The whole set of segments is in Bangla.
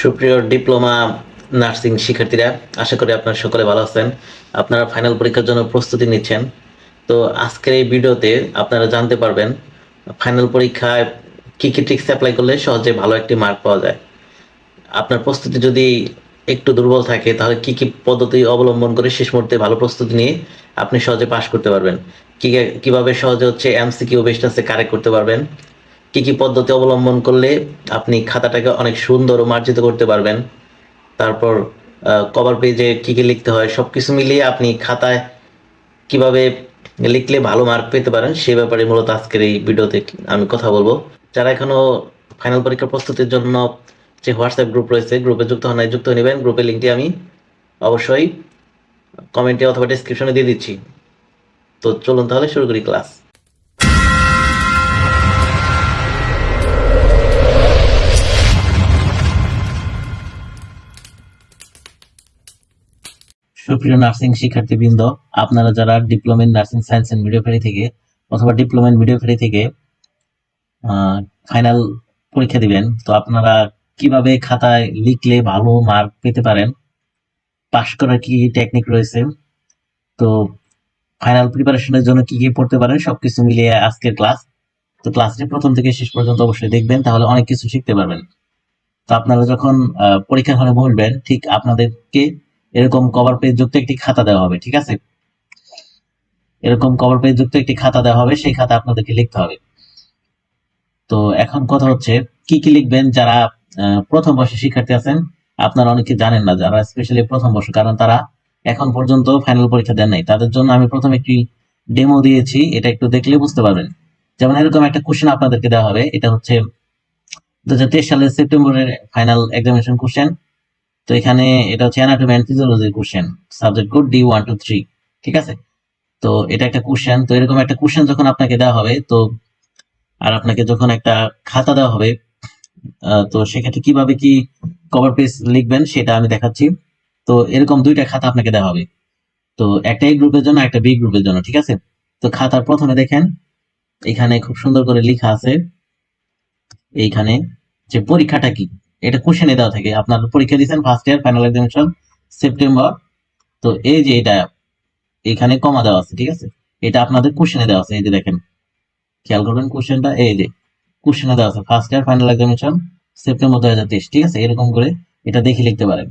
সুপ্রিয় ডিপ্লোমা নার্সিং শিক্ষার্থীরা, আশা করি আপনারা সকলে ভালো আছেন। আপনারা ফাইনাল পরীক্ষার জন্য প্রস্তুতি নিচ্ছেন। তো আজকের এই ভিডিওতে আপনারা জানতে পারবেন, ফাইনাল পরীক্ষায় কি কি ট্রিক্স অ্যাপ্লাই করলে সহজে ভালো একটি মার্ক পাওয়া যায়। আপনার প্রস্তুতি যদি একটু দুর্বল থাকে, তাহলে কি কি পদ্ধতি অবলম্বন করে শেষ মুহূর্তে ভালো প্রস্তুতি নিয়ে আপনি সহজে পাশ করতে পারবেন। কি কীভাবে সহজে হচ্ছে এমসিকিউ বেস্ট আছে কারেক্ট করতে পারবেন। কি কি পদ্ধতি অবলম্বন করলে আপনি খাতাটাকে অনেক সুন্দর ও মার্জিত করতে পারবেন? তারপর কভার পেজে কি কি লিখতে হয়, সবকিছু মিলিয়ে আপনি খাতায় কীভাবে লিখলে ভালো মার্ক পেতে পারেন, সে ব্যাপারে মূলত আজকের এই ভিডিওতে আমি কথা বলব। যারা এখনও ফাইনাল পরীক্ষার প্রস্তুতির জন্য যে হোয়াটসঅ্যাপ গ্রুপ রয়েছে গ্রুপে যুক্ত হন যুক্ত নেবেন। গ্রুপের লিঙ্কটি আমি অবশ্যই কমেন্টে অথবা ডিসক্রিপশনে দিয়ে দিচ্ছি। তো চলুন তাহলে শুরু করি ক্লাস সুপ্রিয় নার্সিং শিক্ষার্থীবৃন্দ আপনারা যারা diploma in nursing science and midwifery থেকে অথবা ডিপ্লোমা ইন মিডিওফেরি থেকে ফাইনাল পরীক্ষা দিবেন তো আপনারা কীভাবে খাতায় লিখলে ভালো মার্ক পেতে পারেন পাশ করার কি টেকনিক রয়েছে তো ফাইনাল প্রিপারেশনের জন্য কি কি পড়তে পারেন সবকিছু মিলিয়ে আজকের ক্লাস তো ক্লাসটি প্রথম থেকে শেষ পর্যন্ত অবশ্যই দেখবেন তাহলে অনেক কিছু শিখতে পারবেন। তো আপনারা যখন আহ, পরীক্ষার হলে বলবেন ঠিক আপনাদেরকে এরকম কভার পেজ যুক্ত একটি খাতা দেওয়া হবে, ঠিক আছে? এরকম কভার পেজ যুক্ত একটি খাতা দেওয়া হবে, সেই খাতা আপনাদেরকে লিখতে হবে। তো এখন কথা হচ্ছে, কি কি লিখবেন যারা প্রথম বর্ষের শিক্ষার্থী আছেন? আপনারা অনেকে জানেন না যারা স্পেশালি প্রথম বর্ষ, কারণ তারা এখন পর্যন্ত ফাইনাল পরীক্ষা দেন নাই। তাদের জন্য আমি প্রথম একটি ডেমো দিয়েছি, এটা একটু দেখলে বুঝতে পারবেন। যেমন এরকম একটা কোশ্চেন আপনাদেরকে দেওয়া হবে, এটা হচ্ছে দু হাজার তেইশ সালের সেপ্টেম্বরের ফাইনাল এক্সামিনেশন কোশ্চেন তো এখানে এটা হচ্ছে anatomy and ফিজিওলজির question subject code D one two three ঠিক আছে? তো এটা একটা কোশ্চেন তো এরকম একটা কোশ্চেন যখন আপনাকে দেওয়া হবে, তো আর আপনাকে যখন একটা খাতা দেওয়া হবে তো সেক্ষেত্রে কীভাবে কি কভার পেজ লিখবেন সেটা আমি দেখাচ্ছি। তো এরকম দুইটা খাতা আপনাকে দেওয়া হবে। তো একটা এই গ্রুপের জন্য, একটা বি গ্রুপের জন্য, ঠিক আছে? তো খাতার প্রথমে দেখেন, এখানে খুব সুন্দর করে লেখা আছে, এইখানে যে পরীক্ষাটা কি? এটা কোশ্চেনে দেওয়া থাকে। আপনার পরীক্ষা দিয়েছেন first year final examination September তো এই যে এটা, এখানে কমা দেওয়া আছে, ঠিক আছে? এটা আপনাদের কোশ্চেনে দেওয়া আছে, এই যে দেখেন। খেয়াল করবেন কোশ্চেনটা এই যে কোশ্চেনে দেওয়া আছে first year final examination September দুই হাজার তেইশ, ঠিক আছে? এরকম করে এটা দেখে লিখতে পারেন।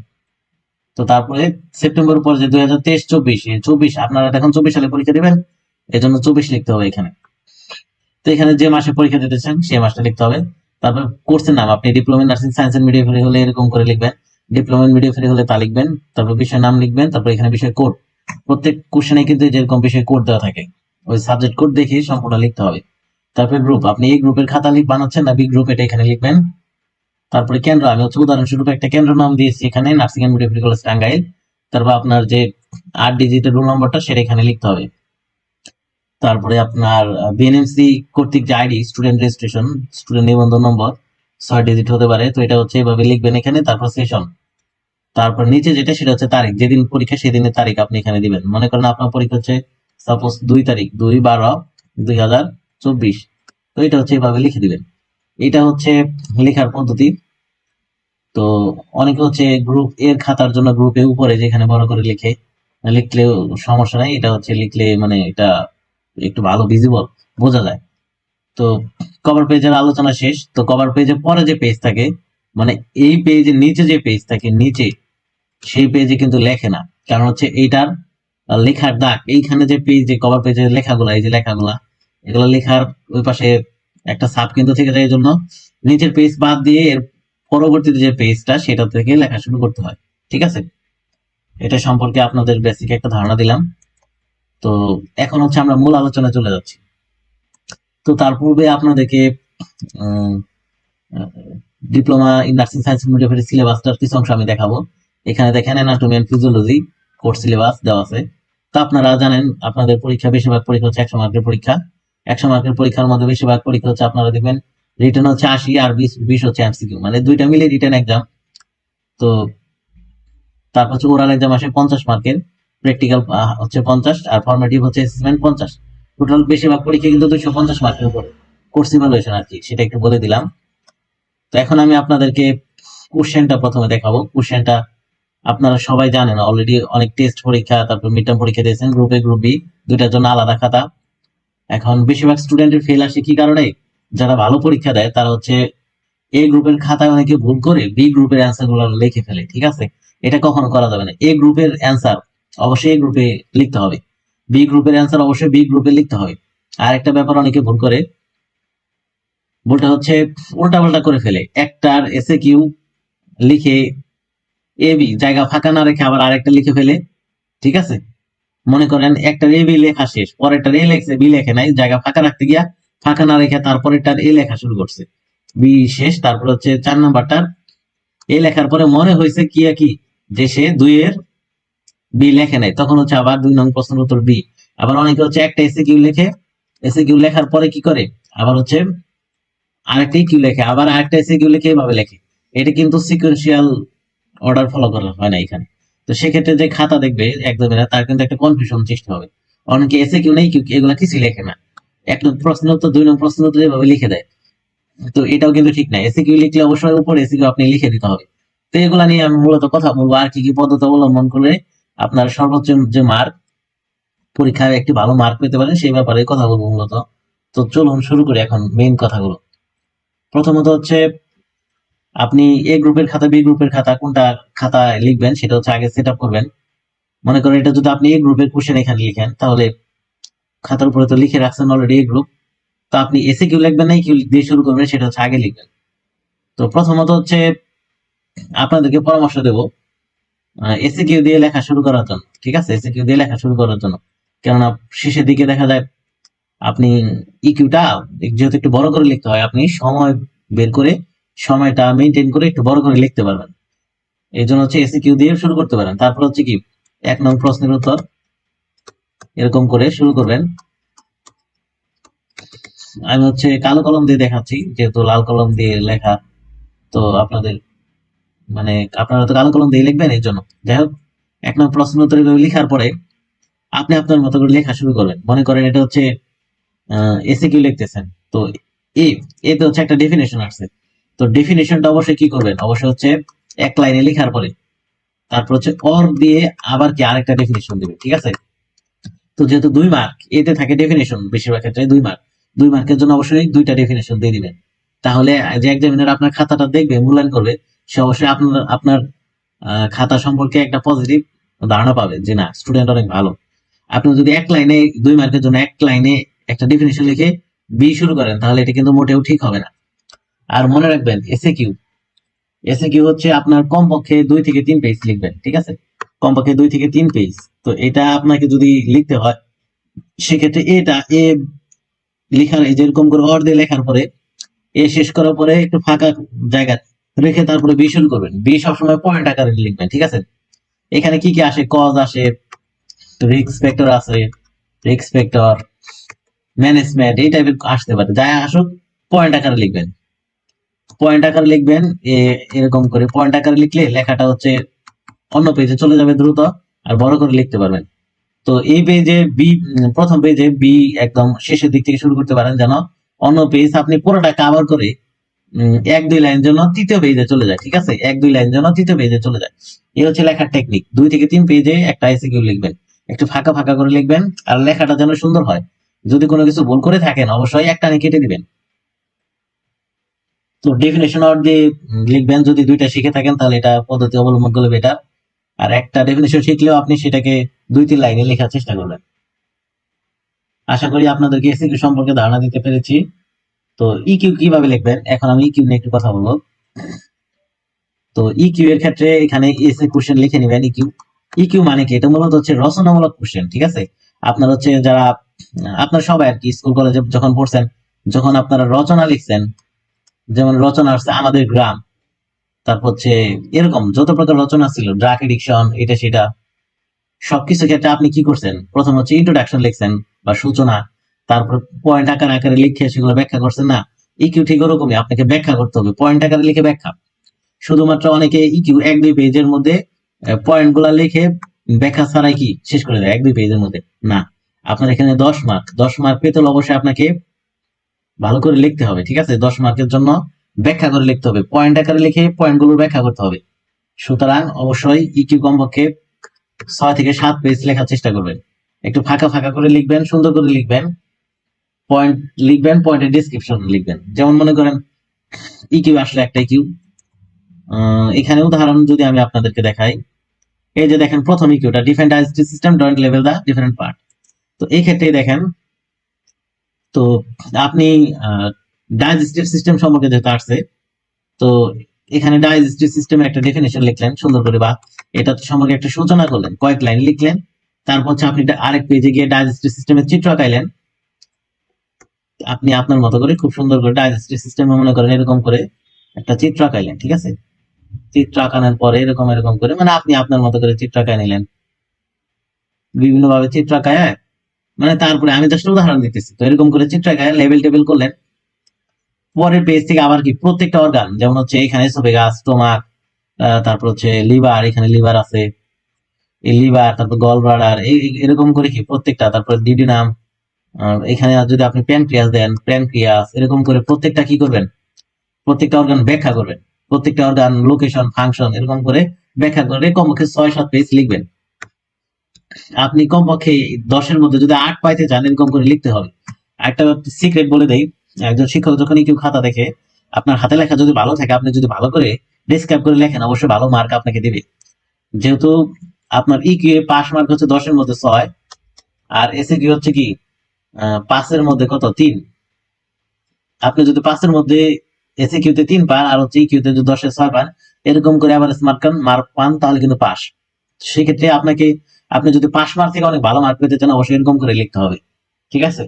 তো তারপরে সেপ্টেম্বর পর যে দুই হাজার তেইশ, চব্বিশ চব্বিশ, আপনারা এখন চব্বিশ সালে পরীক্ষা দিবেন এই জন্য চব্বিশ লিখতে হবে এখানে। তো এখানে যে মাসে পরীক্ষা দিতেছেন, সেই মাসটা লিখতে হবে। তারপর কোর্সের নাম, আপনি diploma nursing science and midwifery হলে এরকম করে লিখবেন। ডিপ্লোমা ইন মিডিওফেরি হলে তা লিখবেন, তারপর বিষয় নাম লিখবেন, তারপর এখানে বিষয় কোড প্রত্যেক কোশ্চেনে কিন্তু যেরকম বিষয় কোড দেওয়া থাকে, ওই সাবজেক্ট কোড দেখে সম্পূর্ণ লিখতে হবে। তারপর গ্রুপ আপনি এই গ্রুপের খাতা লিখ বানাচ্ছেন না বি গ্রুপ এটা এখানে লিখবেন। তারপরে কেন্দ্র, আমি হচ্ছে উদাহরণস্বরূপ একটা কেন্দ্র নাম দিয়েছি এখানে nursing and midwifery college Tangail. তারপর আপনার যে আট ডিজিটের রোল নম্বরটা সেটা এখানে লিখতে হবে। তারপরে আপনার বিএনএমসি কর্তৃক যে আইডি স্টুডেন্ট রেজিস্ট্রেশন স্টুডেন্ট নিবন্ধন নম্বর, ছয় ডিজিট হতে পারে। তো এটা হচ্ছে এভাবে লিখবেন এখানে, তারপর সেশন তারপর নিচে যেটা, সেটা হচ্ছে তারিখ। যেদিন পরীক্ষা, সেদিনের তারিখ আপনি এখানে দিবেন। মনে করেন আপনার পরীক্ষা হচ্ছে সাপোজ দুই তারিখ, দুই বারো দুই হাজার চব্বিশ। তো এটা হচ্ছে এভাবে লিখে দিবেন। এটা হচ্ছে লেখার পদ্ধতি। তো অনেকে হচ্ছে গ্রুপ এর খাতার জন্য গ্রুপে উপরে যেখানে বড় করে লিখে, লিখলেও সমস্যা নাই। এটা হচ্ছে লিখলে মানে এটা একটু ভালো ভিজিবল বোঝা যায়। তো কভার পেজের আলোচনা শেষ। তো কভার পেজের পরে যে পেজ থাকে মানে এই পেজের নিচে যে পেজ থাকে, নিচে সেই পেজে কিন্তু লেখে না। কারণ হচ্ছে এইটার লেখার দাগ। এইখানে যে পেজ যে কভার পেজের লেখাগুলা, এই যে লেখাগুলা, এগুলো লেখার ওই পাশে একটা সাপ কিন্তু থেকে যায়। এই জন্য নিচের পেজ বাদ দিয়ে এর পরবর্তীতে যে পেজটা সেটা থেকে লেখা শুরু করতে হয়। ঠিক আছে? এটা সম্পর্কে আপনাদের বেসিক একটা ধারণা দিলাম। তো এখন হচ্ছে আমরা মূল আলোচনা চলে যাচ্ছি। তো তার পূর্বে আপনাদেরকে diploma in nursing science midwifery সিলেবাসটার কিছু অংশ আমি দেখাবো। এখানে দেখেন anatomy and physiology course syllabus দেওয়া আছে। তো আপনারা জানেন, আপনাদের পরীক্ষা বেশিরভাগ পরীক্ষা হচ্ছে একশো মার্কের পরীক্ষা। একশো মার্কের পরীক্ষার মধ্যে বেশিরভাগ পরীক্ষা হচ্ছে আপনারা দেখবেন রিটার্ন হচ্ছে আশি আর বিশ বিশ হচ্ছে এমসিকিউ মানে দুইটা মিলে রিটার্ন এক্সাম তো তারপর হচ্ছে ওরাল এক্সাম আসে পঞ্চাশ মার্কের। প্র্যাকটিক্যাল হচ্ছে পঞ্চাশ, আর ফর্মেটিভ হচ্ছে অ্যাসেসমেন্ট পঞ্চাশ। টোটাল বেশিরভাগ পরীক্ষা কিন্তু দুইশো পঞ্চাশ মার্কের উপর। কোর্স ইভালুয়েশন আর কি, সেটা একটু বলে দিলাম। তো এখন আমি আপনাদেরকে কোশ্চেনটা প্রথমে দেখাবো। কোশ্চেনটা আপনারা সবাই জানেন অলরেডি অনেক টেস্ট পরীক্ষা, তারপর মিড টার্ম পরীক্ষা দিয়েছেন গ্রুপ গ্রুপ বি দুইটার জন্য আলাদা খাতা। এখন বেশিরভাগ স্টুডেন্টের ফেল আসে কি কারণে? যারা ভালো পরীক্ষা দেয়, তারা হচ্ছে এ গ্রুপের খাতায় অনেকে ভুল করে বি গ্রুপের অ্যান্সারগুলো লিখে ফেলে, ঠিক আছে? এটা কখনো করা যাবে না। এ গ্রুপের অ্যান্সার অবশ্যই এ গ্রুপে লিখতে হবে। বি গ্রুপের অ্যান্সার অবশ্যই বি গ্রুপে লিখতে হবে। আর একটা ব্যাপার অনেকে ভুল করে। ভুলটা হচ্ছে উল্টা পাল্টা করে ফেলে। একটার এসে কিউ লিখে এ বি জায়গা ফাঁকা না রেখে আবার আরেকটা লিখে ফেলে। ঠিক আছে? মনে করেন একটা এ বি লেখা শেষ, পরেরটার এ লেখছে বি লেখে নাই, জায়গা ফাঁকা রাখতে গিয়া ফাঁকা না রেখে তারপরেরটার এ লেখা শুরু করছে। বি শেষ, তারপর হচ্ছে চার নাম্বারটার এ লেখার পরে মনে হয়েছে কি কি? যে সে দুইয়ের বি লেখে নাই। তখন হচ্ছে আবার দুই নং প্রশ্ন উত্তর বি আবার অনেকে হচ্ছে একটা এসে কিউ লেখে। এসে কিউ লেখার পরে কি করে? আবার হচ্ছে আরেকটা কিউ লেখে। আবার আরেকটা এসে কিউ লেখে, এভাবে লেখে। এটা কিন্তু সিকোয়েন্সিয়াল অর্ডার ফলো করা হয় না এখানে। তো সেক্ষেত্রে যে খাতা দেখবে, একদমই না, তার কিন্তু একটা কনফিউশন সৃষ্টি হবে। অনেকে এসে কিউ নেই, কিউ এগুলা কিছু লেখে না। এক নম্বর প্রশ্ন উত্তর, দুই নম্বর প্রশ্ন উত্তর এভাবে লিখে দেয়। তো এটাও কিন্তু ঠিক না। এসে কিউ লিখলে অবশ্যই উপরে এসে কিউ আপনি লিখে দিতে হবে। তো এগুলা নিয়ে আমি মূলত কথা বলব। আর কি কি পদ্ধতি অবলম্বন করলে আপনার সর্বোচ্চ যে মার্ক পরীক্ষায় একটি ভালো মার্ক পেতে পারেন, সেই ব্যাপারে কথা বলব মূলত। তো চলুন শুরু করি এখন মেইন কথাগুলো। প্রথমত হচ্ছে, আপনি এ গ্রুপের খাতা বি গ্রুপের খাতা কোনটা খাতা লিখবেন, সেটা হচ্ছে আগে সেট করবেন। মনে করেন এটা যদি আপনি এ গ্রুপের কোশ্চেন এখানে লিখেন, তাহলে খাতার উপরে তো লিখে রাখছেন অলরেডি এ গ্রুপ তো আপনি এসে কিউ লিখবেন না কিউ দিয়ে শুরু করবেন, সেটা হচ্ছে আগে লিখবেন। তো প্রথমত হচ্ছে, আপনাদেরকে পরামর্শ দেব এসে কিউ দিয়ে লেখা শুরু করার জন্য, ঠিক আছে? এসে কিউ দিয়ে লেখা শুরু করার জন্য। কেননা শেষের দিকে দেখা যায় আপনি ইকিউটা যেহেতু একটু বড় করে লিখতে হয়, আপনি সময় বের করে, সময়টা মেনটেন করে একটু বড় করে লিখতে পারবেন। এই জন্য হচ্ছে এসি কিউ দিয়ে শুরু করতে পারেন। তারপর হচ্ছে কি, এক নং প্রশ্নের উত্তর এরকম করে শুরু করবেন। আমি হচ্ছে কালো কলম দিয়ে দেখাচ্ছি, যেহেতু লাল কলম দিয়ে লেখা, তো আপনাদের মানে আপনারা তো কালো কলম দিয়ে লিখবেন এই জন্য। যাই হোক, এক নং প্রশ্ন উত্তর লেখার পরে আপনি আপনার মতো করে লেখা শুরু করবেন। মনে করেন এটা হচ্ছে এসে কিউ লিখতেছেন। তো এ, এতে হচ্ছে একটা ডেফিনেশন আসছে। তো ডেফিনেশনটা অবশ্যই কি করবেন? অবশ্যই হচ্ছে এক লাইনে লেখার পরে। তারপর হচ্ছে অর দিয়ে আবার কি আরেকটা ডেফিনেশন দিবে ঠিক আছে? তো যেহেতু দুই মার্ক এতে থাকে ডেফিনেশন বেশিরভাগ ক্ষেত্রে দুই মার্ক দুই মার্কের জন্য অবশ্যই দুইটা ডেফিনেশন দিয়ে দিবেন। তাহলে যে এক্সামিনার আপনার খাতাটা দেখবে, মূল্যায়ন করবে সে অবশ্যই আপনার আপনার খাতা সম্পর্কে একটা পজিটিভ ধারণা পাবে যে না স্টুডেন্ট অনেক ভালো। আপনি যদি এক লাইনে, দুই মার্কের জন্য এক লাইনে একটা ডেফিনেশন লিখে বি শুরু করেন, তাহলে এটা কিন্তু মোটেও ঠিক হবে না। আর মনে রাখবেন এসে কিউ এসে কিউ হচ্ছে আপনার কমপক্ষে দুই থেকে তিন পেজ লিখবেন, ঠিক আছে? কমপক্ষে দুই থেকে তিন পেজ তো এটা আপনাকে যদি লিখতে হয়, সেক্ষেত্রে এটা এ লেখার যেরকম করে অর্ধে লেখার পরে এ শেষ করার পরে একটু ফাঁকা জায়গা রেখে তারপরে বি শুরু করবেন। বি সবসময় পয়েন্ট আকারে লিখবেন, ঠিক আছে? এখানে কি কি আসে? কজ আসে রিক্স ফ্যাক্টর আছে রিক্স ফ্যাক্টর ম্যানেজমেন্ট এই টাইপের আসতে পারে। যাই আসুক, পয়েন্ট আকারে লিখবেন। পয়েন্ট আকারে লিখবেন এরকম করে পয়েন্ট আকারে লিখলে লেখাটা হচ্ছে অন্য পেজে চলে যাবে দ্রুত, আর বড় করে লিখতে পারবেন। তো এই পেজে বি প্রথম পেজে বি একদম শেষের দিক থেকে শুরু করতে পারেন যেন অন্য পেজ আপনি পুরোটা কাভার করে এক দুই লাইন জন্য তৃতীয় পেজে চলে যায়, ঠিক আছে? এক দুই লাইন জন্য তৃতীয় পেজে চলে যায়। এই হচ্ছে লেখার টেকনিক দুই থেকে তিন পেজে একটা এসিকিউ লিখবেন। একটু ফাঁকা ফাঁকা করে লিখবেন, আর লেখাটা যেন সুন্দর হয়। যদি কোনো কিছু ভুল করে থাকেন, অবশ্যই একটা কেটে দিবেন। তো ডেফিনেশন আউট দিয়ে লিখবেন, যদি দুইটা শিখে থাকেন, তাহলে এটা পদ্ধতি অবলম্বন করলে বেটার আর একটা ডেফিনেশন শিখলেও আপনি সেটাকে দুই তিন লাইনে লেখার চেষ্টা করবেন। আশা করি আপনাদেরকে এসিকিউ সম্পর্কে ধারণা দিতে পেরেছি। তো ইকিউ কীভাবে লিখবেন? এখন আমি ইকিউ নিয়ে একটু কথা বলব। তো ইকিউ এর ক্ষেত্রে এখানে এসে কোশ্চেন লিখে নেবেন ইকিউ ইকিউ মানে কি? এটা মূলত হচ্ছে রচনামূলক কোশ্চেন ঠিক আছে? আপনার হচ্ছে যারা, আপনার সবাই আর কি স্কুল কলেজে যখন পড়ছেন, যখন আপনারা রচনা লিখছেন, যেমন রচনা আসছে আমাদের গ্রাম, তারপর হচ্ছে এরকম যত প্রকার রচনা ছিল ড্রাগ এডিকশন এটা সেটা, সবকিছু ক্ষেত্রে আপনি কি করছেন? প্রথম হচ্ছে ইন্ট্রোডাকশন লিখছেন বা সূচনা তারপর পয়েন্ট আকার আকারে লিখে সেগুলো ব্যাখ্যা করছেন না। ইকিউ ঠিক ওরকমই, আপনাকে ব্যাখ্যা করতে হবে। পয়েন্ট আকারে লিখে ব্যাখ্যা। শুধুমাত্র অনেকে ইকিউ এক দুই পেজের মধ্যে পয়েন্টগুলা লিখে ব্যাখ্যা ছাড়াই কি শেষ করে দেয়? এক দুই পেজের মধ্যে। না। আপনার এখানে দশ মার্ক দশ মার্ক পেতে অবশ্যই আপনাকে ভালো করে লিখতে হবে, ঠিক আছে? দশ মার্কের জন্য ব্যাখ্যা করে লিখতে হবে। পয়েন্ট আকারে লিখে পয়েন্টগুলোর ব্যাখ্যা করতে হবে। সুতরাং অবশ্যই ইকিউ কমপক্ষে ছয় থেকে সাত পেজ লেখার চেষ্টা করবেন। একটু ফাঁকা ফাঁকা করে লিখবেন, সুন্দর করে লিখবেন। পয়েন্ট লিখবেন পয়েন্টের ডিসক্রিপশন লিখবেন। যেমন মনে করেন ইকিউ আসলে একটা ইকিউ এখানে উদাহরণ যদি আমি আপনাদেরকে দেখাই, এই যে দেখেন, প্রথম ইকিউটা different ICT system don't level the different part তো এই ক্ষেত্রে দেখেন, তো আপনি ডাইজেস্টিভ সিস্টেম সম্পর্কে যেহেতু আসছে, তো এখানে ডাইজেস্টিভ সিস্টেমের একটা ডেফিনেশন লিখলেন, সুন্দর করে বা এটা সম্পর্কে একটা সূচনা করলেন, কয়েক লাইন লিখলেন, তারপর হচ্ছে আপনি আরেক পেজে গিয়ে ডাইজেস্টিভ সিস্টেমের চিত্র আঁকাইলেন আপনি আপনার মতো করে খুব সুন্দর করে ডাইজেস্টিভ সিস্টেমে মনে করেন এরকম করে একটা চিত্র আঁকাইলেন, ঠিক আছে? চিত্র আঁকানোর পরে এরকম এরকম করে মানে আপনি আপনার মতো করে চিত্র আঁকায় নিলেন। বিভিন্ন ভাবে চিত্র আঁকায় মানে তারপরে আমি জাস্ট উদাহরণ দিতেছি, তো এরকম করে চিত্র আঁকায় লেভেল টেবিল করলেন। পরের পেজ থেকে আবার কি? প্রত্যেকটা অর্গান যেমন হচ্ছে এখানে সোফেগাস স্টোমাক তারপর হচ্ছে লিভার এখানে লিভার আছে। এই লিভার তারপর গল ব্লাডার এরকম করে কি? প্রত্যেকটা, তারপর এখানে যদি আপনি প্যানক্রিয়াস দেন প্যানক্রিয়াস এরকম করে প্রত্যেকটা কি করবেন? প্রত্যেকটা অর্গান ব্যাখ্যা করবেন। প্রত্যেকটা অর্গান লোকেশন ফাংশন এরকম করে ব্যাখ্যা করে কমপক্ষে ছয় সাত পেজ লিখবেন। আপনি কমপক্ষে দশের মধ্যে যদি আট পাইতে চান এরকম করে লিখতে হবে। একটা সিক্রেট বলে দেই, একজন শিক্ষক যখনই কেউ খাতা দেখে, আপনার হাতে লেখা যদি ভালো থাকে, আপনি যদি ভালো করে ডিসক্রাইব করে লেখেন, অবশ্যই ভালো মার্ক আপনাকে দিবে। যেহেতু আপনার ই কিউ পাস মার্ক হচ্ছে দশের মধ্যে ছয়, আর এসে কি হচ্ছে কি? পাঁচের মধ্যে কত? তিন। আপনি যদি পাঁচের মধ্যে এসে কিউতে তিন পান আর হচ্ছে কিউতে যদি দশে ছয় পান, এরকম করে আবার মার্ক মার্ক পান, তাহলে কিন্তু পাস। সেক্ষেত্রে আপনাকে, আপনি যদি পাস মার্ক থেকে অনেক ভালো মার্ক পেতে চান, অবশ্যই এরকম করে লিখতে হবে। ঠিক আছে?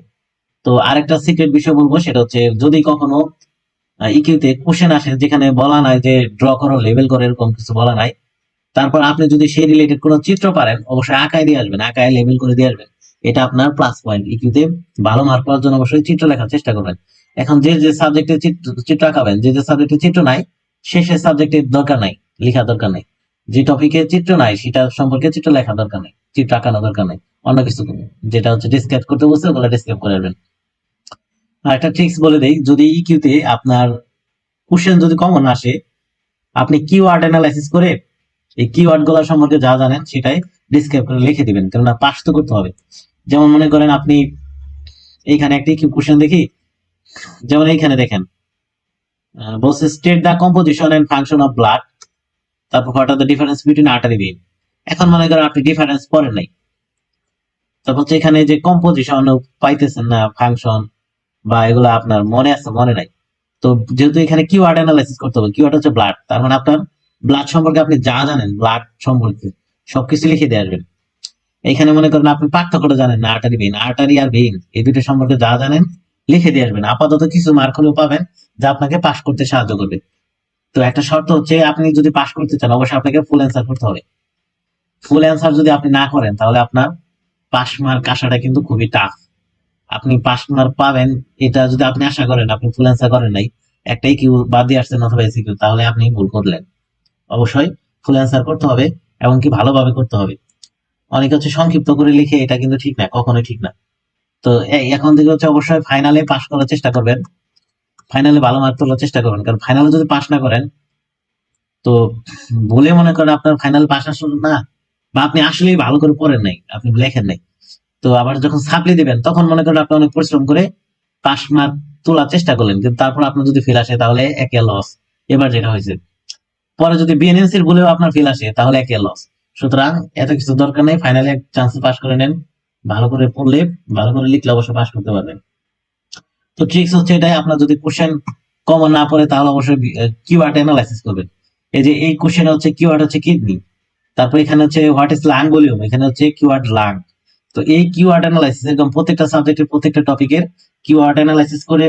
তো আরেকটা সিক্রেট বিষয় বলব, সেটা হচ্ছে যদি কখনো ইকিউতে কোশ্চেন আসে, যেখানে বলা নাই যে ড্র করো লেভেল করো, এরকম কিছু বলা নাই, তারপর আপনি যদি সেই রিলেটেড কোনো চিত্র পারেন, অবশ্যই আঁকায় দিয়ে আসবেন, আঁকায় লেভেল করে দিয়ে আসবেন। এটা আপনার প্লাস পয়েন্ট ইকিউতে ভালো মার্ক পাওয়ার জন্য অবশ্যই চিত্র লেখার চেষ্টা করবেন। এখন যে যে সাবজেক্টের চিত্র আঁকাবেন, যে যে সাবজেক্টের চিত্র নাই, সে সে সাবজেক্টের দরকার নাই লেখা দরকার নাই। যে টপিকে চিত্র নাই, সেটা সম্পর্কে চিত্র লেখা দরকার নেই, চিত্র আঁকানো দরকার নেই, অন্য কিছু যেটা হচ্ছে ডিসক্রাইব করতে বলছে, ওগুলো ডিসক্রাইব করে আসবেন আর একটা ট্রিক্স বলে দেই, যদি ইকিউতে আপনার কোশ্চেন যদি কমন আসে, আপনি কিওয়ার্ড অ্যানালাইসিস করে এই কিওয়ার্ডগুলা সম্পর্কে যা জানেন, সেটাই ডিসক্রাইব করে লিখে দিবেন। কেননা পাস তো করতে হবে। যেমন মনে করেন আপনি এইখানে একটি কোশ্চেন দেখি। যেমন এইখানে দেখেন বলছে state the composition and function of blood তারপর what are the difference between artery vein এখন মনে করেন আপনি ডিফারেন্স পড়েন নাই। তারপর হচ্ছে এখানে যে কম্পোজিশন পাইতেছেন না ফাংশন বা এগুলো আপনার মনে আছে, মনে নাই। তো যেহেতু এখানে কিওয়ার্ড অ্যানালাইসিস করতে হবে কিওয়ার্ড হচ্ছে ব্লাড তার মানে আপনার ব্লাড সম্পর্কে আপনি যা জানেন ব্লাড সম্পর্কে সবকিছু লিখে দিয়ে আসবেন। এখানে মনে করেন আপনি পার্থক্যটা জানেন না আর্টারি ভেইন আর্টারি আর ভেইন এই দুটো সম্পর্কে যা জানেন লিখে দিয়ে আসবেন। আপাতত কিছু মার্ক হলেও পাবেন যা আপনাকে পাস করতে সাহায্য করবে। তো একটা শর্ত হচ্ছে আপনি যদি পাস করতে চান, অবশ্যই আপনাকে ফুল অ্যান্সার করতে হবে। ফুল অ্যান্সার যদি আপনি না করেন, তাহলে আপনার পাস মার্ক আসাটা কিন্তু খুবই টাফ আপনি পাস মার্ক পাবেন, এটা যদি আপনি আশা করেন, আপনি ফুল অ্যান্সার করেন নাই একটাই কিউ বাদ দিয়ে আসছেন অথবা এসি কিউ তাহলে আপনি ভুল করলেন। অবশ্যই ফুল অ্যান্সার করতে হবে, এবং কি ভালোভাবে করতে হবে। অনেকে হচ্ছে সংক্ষিপ্ত করে লিখে এটা কিন্তু ঠিক না, কখনোই ঠিক না। তো এখন থেকে হচ্ছে অবশ্যই ফাইনালে পাশ করার চেষ্টা করবেন। ফাইনালে ভালো মার্ক তোলার চেষ্টা করবেন, কারণ ফাইনালে যদি পাশ না করেন, তো বলে মনে করেন আপনার ফাইনাল পাশ আসলে না, বা আপনি আসলেই ভালো করে পড়েন নাই, আপনি লেখেন নাই। তো আবার যখন সাপ্লি দিবেন, তখন মনে করেন আপনি অনেক পরিশ্রম করে পাশ মার্ক তোলার চেষ্টা করলেন, কিন্তু তারপর আপনার যদি ফেল আসে, তাহলে একে লস এবার যেটা হয়েছে। পরে যদি বিএনএনসির বলেও আপনার ফেল আসে, তাহলে একে লস সুতরাং এত কিছু দরকার নেই। ফাইনালে এক চান্স পাস করে নেন। ভালো করে পড়লে, ভালো করে লিখলে অবশ্যই পাস করতে পারবেন। তো ট্রিক্স হচ্ছে এটাই। আপনার যদি কোশ্চেন কমন না পড়ে, তাহলে অবশ্যই কিওয়ার্ড অ্যানালাইসিস করবেন। এই যে, এই কোশ্চেন হচ্ছে কিওয়ার্ড হচ্ছে কিডনি তারপর এখানে হচ্ছে হোয়াট ইজ লাং ভলিউম এখানে হচ্ছে কিওয়ার্ড লাং তো এই কিওয়ার্ড অ্যানালাইসিস এরকম প্রত্যেকটা সাবজেক্টের প্রত্যেকটা টপিকের কিওয়ার্ড অ্যানালাইসিস করে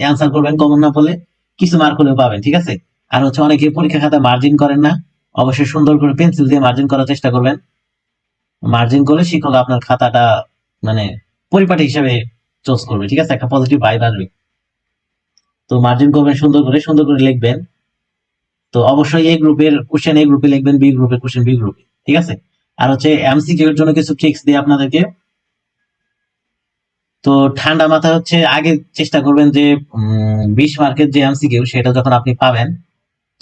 অ্যান্সার করবেন। কমন না পড়লে কিছু মার্ক হলেও পাবেন, ঠিক আছে? আর হচ্ছে অনেকে পরীক্ষা খাতা মার্জিন করেন না। অবশ্যই সুন্দর করে পেন্সিল দিয়ে মার্জিন করার চেষ্টা করবেন। মার্জিন করলে শিক্ষক আপনার খাতাটা মানে পরিপাটি হিসাবে চুজ করবে, ঠিক আছে? একটা পজিটিভ ভাইব আসবে। তো মার্জিন করবেন সুন্দর করে সুন্দর করে লিখবেন। তো অবশ্যই এই গ্রুপের কোশ্চেন এই গ্রুপে লিখবেন বি গ্রুপের কোশ্চেন বি গ্রুপে ঠিক আছে? আর হচ্ছে এমসিকিউ এর জন্য কিছু ট্রিক্স দিয়ে আপনাদেরকে। তো ঠান্ডা মাথায় হচ্ছে আগে চেষ্টা করবেন যে বিশ মার্কের যে এমসিকিউ সেটা যখন আপনি পাবেন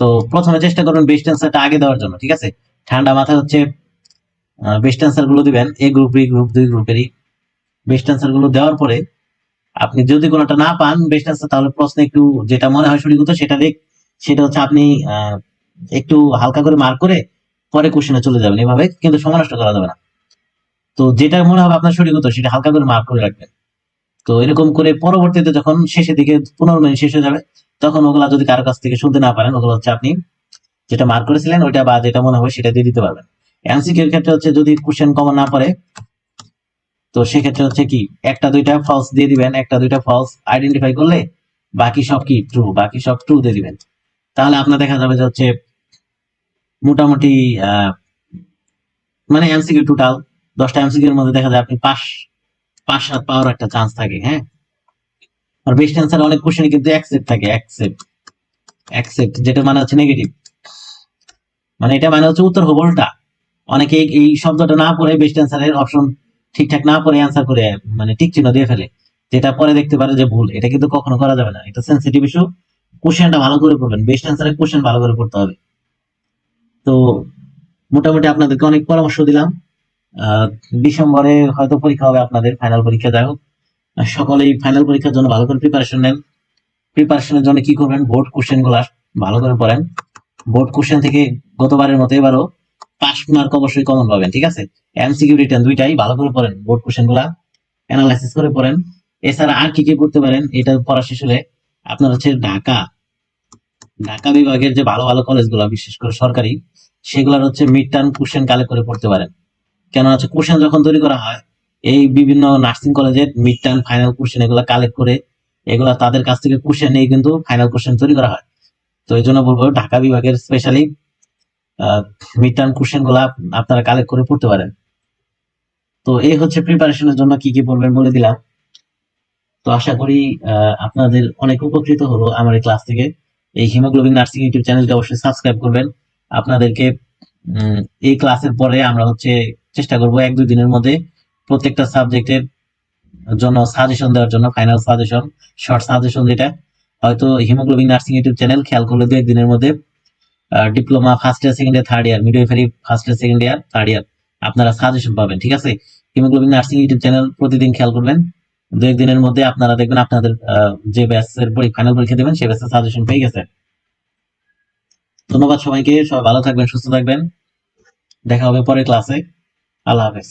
তো প্রথমে চেষ্টা করবেন বেস্ট অ্যান্সারটা আগে দেওয়ার জন্য, ঠিক আছে? ঠান্ডা মাথায় হচ্ছে বেস্ট অ্যান্সারগুলো দিবেন এ গ্রুপ বি গ্রুপ দুই গ্রুপেরই। বেস্ট অ্যান্সারগুলো দেওয়ার পরে আপনি যদি কোনোটা না পান বেস্ট অ্যান্সার তাহলে প্রশ্ন একটু যেটা মনে হয় সঠিক উত্তর সেটা দেখ সেটা হচ্ছে আপনি একটু হালকা করে মার্ক করে পরে কোশ্চেনে চলে যাবেন এভাবে, কিন্তু সময় নষ্ট করা যাবে না। তো যেটা মনে হবে আপনার সঠিক উত্তর, সেটা হালকা করে মার্ক করে রাখবেন। তো এরকম করে পরবর্তীতে যখন শেষের দিকে পনেরো শেষ হয়ে যাবে তখন ওগুলা যদি কারও কাছ থেকে শুনতে না পারেন, ওগুলো হচ্ছে আপনি যেটা মার্ক করেছিলেন, ওইটা বা যেটা মনে হবে সেটা দিয়ে দিতে পারবেন। এমসিকিউ এর ক্ষেত্রে হচ্ছে যদি কোশ্চেন কমন না পড়ে, তো সেক্ষেত্রে হচ্ছে কি, একটা, দুইটা ফলস দিয়ে দিবেন, একটা, দুইটা ফলস আইডেন্টিফাই করলে বাকি সব কি ট্রু বাকি সব ট্রু দিয়ে দিবেন। তাহলে আপনার দেখা যাবে যে হচ্ছে মোটামুটি মানে এমসিকিউ টোটাল দশটা এমসিকিউ এর মধ্যে দেখা যায় আপনি পাস পাস সাত পাওয়ার একটা চান্স থাকে হ্যাঁ? আর বেস্ট অ্যান্সার অনেক কোশ্চেন কিন্তু অ্যাকসেপ্ট থাকে অ্যাকসেপ্ট অ্যাকসেপ্ট যেটা মানে হচ্ছে নেগেটিভ মানে এটা মানে হচ্ছে উত্তর হবে অনেকে এই- শব্দটা না পড়ে বেস্ট অ্যান্সারের অপশন ঠিকঠাক না পড়ে অ্যান্সার করে মানে টিক চিহ্ন দিয়ে ফেলে। যেটা পরে দেখতে পারে যে ভুল, এটা কিন্তু কখনো করা যাবে না। এটা সেন্সিটিভ ইস্যু কোশ্চেনটা ভালো করে পড়বেন। বেস্ট অ্যান্সারের কোশ্চেন ভালো করে পড়তে হবে। তো মোটামুটি আপনাদেরকে অনেক পরামর্শ দিলাম। ডিসেম্বরে হয়তো পরীক্ষা হবে আপনাদের ফাইনাল পরীক্ষা যাই হোক। সকলেই ফাইনাল পরীক্ষার জন্য ভালো করে প্রিপারেশন নেন। প্রিপারেশনের জন্য কি করবেন? বোর্ড কোশ্চেনগুলা ভালো করে পড়েন। বোর্ড কোশ্চেন থেকে গতবারের মতো এবারও পাস মার্ক অবশ্যই কমন পাবেন, ঠিক আছে? এমসিকিউ রিটার্ন দুইটাই ভালো করে পড়েন বোর্ড কোশ্চেনগুলা। অ্যানালাইসিস করে পড়েন। এছাড়া আর কি কি করতে পারেন, এটা পড়া শেষ হলে আপনার হচ্ছে ঢাকা। ঢাকা বিভাগের যে ভালো ভালো কলেজগুলো বিশেষ করে সরকারি, সেগুলোর হচ্ছে মিড টার্ম কোশ্চেন কালেক্ট করে পড়তে পারেন। কেন হচ্ছে কোশ্চেন যখন তৈরি করা হয় এই বিভিন্ন নার্সিং কলেজের মিড টার্ম ফাইনাল কোশ্চেন এগুলো কালেক্ট করে এগুলা তাদের কাছ থেকে কোশ্চেন নিয়ে কিন্তু ফাইনাল কোশ্চেন তৈরি করা হয়। তো এই জন্য বলব ঢাকা বিভাগের স্পেশালি মিড টার্ম কোশ্চেনগুলা আপনারা কালেক্ট করে পড়তে পারেন। তো এই হচ্ছে প্রিপারেশনের জন্য কি কি বলবেন বলে দিলাম। তো আশা করি আপনাদের অনেক উপকৃত হলো আমার এই ক্লাস থেকে। এই হিমোগ্লোবিন নার্সিং ইউটিউব চ্যানেলটা অবশ্যই সাবস্ক্রাইব করবেন। আপনাদেরকে এই ক্লাসের পরে আমরা হচ্ছে চেষ্টা করব এক দুই দিনের মধ্যে প্রত্যেকটা সাবজেক্টের জন্য সাজেশন দেওয়ার জন্য ফাইনাল সাজেশন শর্ট সাজেশন যেটা, হয়তো হিমোগ্লোবিন নার্সিং ইউটিউব চ্যানেল খেয়াল করলে দু একদিনের মধ্যে diploma first year second year third year midwifery first year second year third year আপনারা সাজেশন পাবেন, ঠিক আছে? হিমোগ্লোবিন নার্সিং ইউটিউব চ্যানেল প্রতিদিন খেয়াল করবেন, দু একদিনের মধ্যে আপনারা দেখবেন আপনাদের যে ব্যাচের ফাইনাল পরীক্ষা দেবেন, সেই ব্যাচের সাজেশন পেয়ে গেছে। ধন্যবাদ সবাইকে, সবাই ভালো থাকবেন, সুস্থ থাকবেন। দেখা হবে পরের ক্লাসে আল্লাহ হাফেজ।